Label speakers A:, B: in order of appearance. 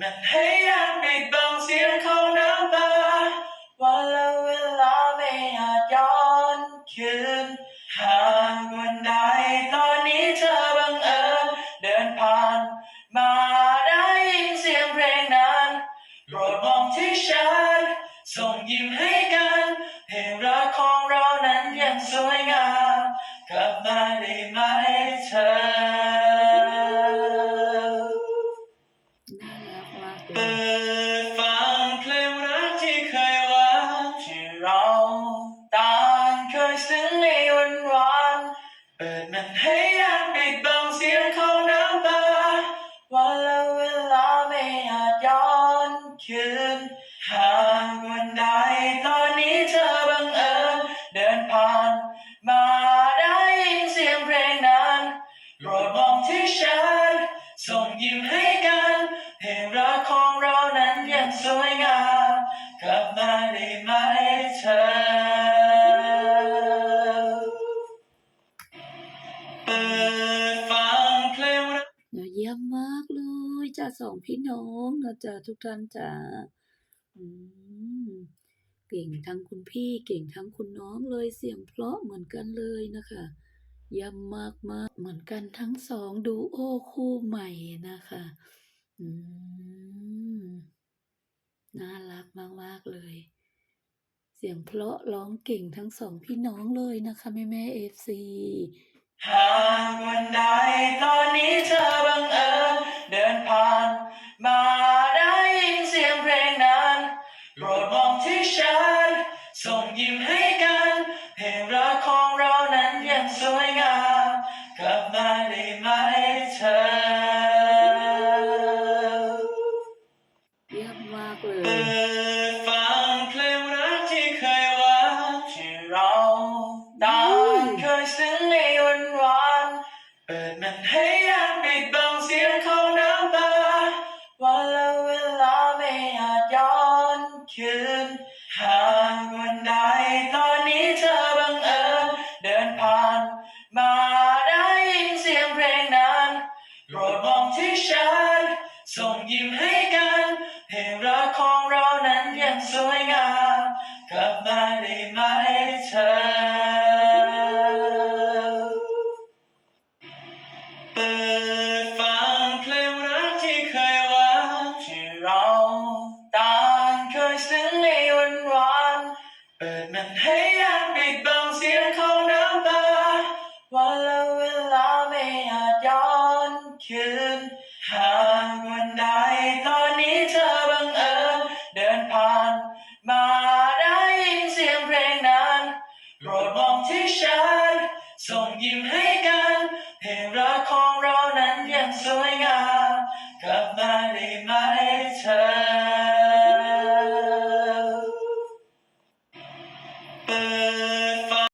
A: มันให้ยานปิดบังเสียงของ
B: น้ำตาวันละเวลาไม่อาจย้อนคืนหาก
A: วันใดตอนนี้
B: เธอบัง
A: เอิ
B: ญเดิ
A: นผ่าน มาได้ยินเสียงเพลงนั้นโปรดมองที่ฉันส่งยิ้มให้กันเพลงรักของเรานั้นยังสวยงามกลับมาได้ไหม เปิดมันให้ได้ปิดบังเสียงของน้ำตาวันและเวลาไม่อาจย้อนคืนหากวันใดตอนนี้เธอบังเอิญเดินผ่านมาได้ยินเสียงเพลงนั้นโปรดมองที่ฉันส่งยิ้มให้กันเพลงรักของเรานั้นยังสวยงาม เน
B: อะเยี่ยมมากเลยจ้าสองพี่น้องนะจ้าทุกท่านจ้าอืมเก่งทั้งคุณพี่เก่งทั้งคุณน้องเลยเสียงเพราะเหมือนกันเลยนะคะเยี่ยมมากมากเหมือนกันทั้งสองดูโอคู่ใหม่นะคะอืมน่ารักมากๆเลย เสียงเพราะร้องเก่งทั้งสองพี่น้องเลยนะคะแม่แม่เอฟซี
A: หากวันใดตอนนี้เธอบังเอิญเดินผ่าน มาได้ยินเสียงเพลงนั้นโปรดมองที่ฉัน ส่งยิ้มให้กันเพลงรักของเรานั้นยังสวยงาม มันให้ได้ปิดบังเสียงของน้ำตาวันและเวลาไม่อาจย้อนคืนหากวันใดตอนนี้เธอบังเอิญเดินผ่านมาได้ยินเสียงเพลงนั้นโปรดมองที่ฉันส่งยิ้มให้กันเพลงรักของเรานั้นยังสวยงามกลับมาได้ไหมเธอ ปิดมันให้ได้ปิดบังเสียงของน้ำตาวันและเวลาไม่อาจย้อนคืนหากวันใดตอนนี้เธอบังเอิญเดินผ่านมาได้ยินเสียงเพลงนั้นโปรดมองที่ฉันส่งยิ้มให้กันเพลงรักของเรานั้นยังสวยงามกลับมาได้ไหม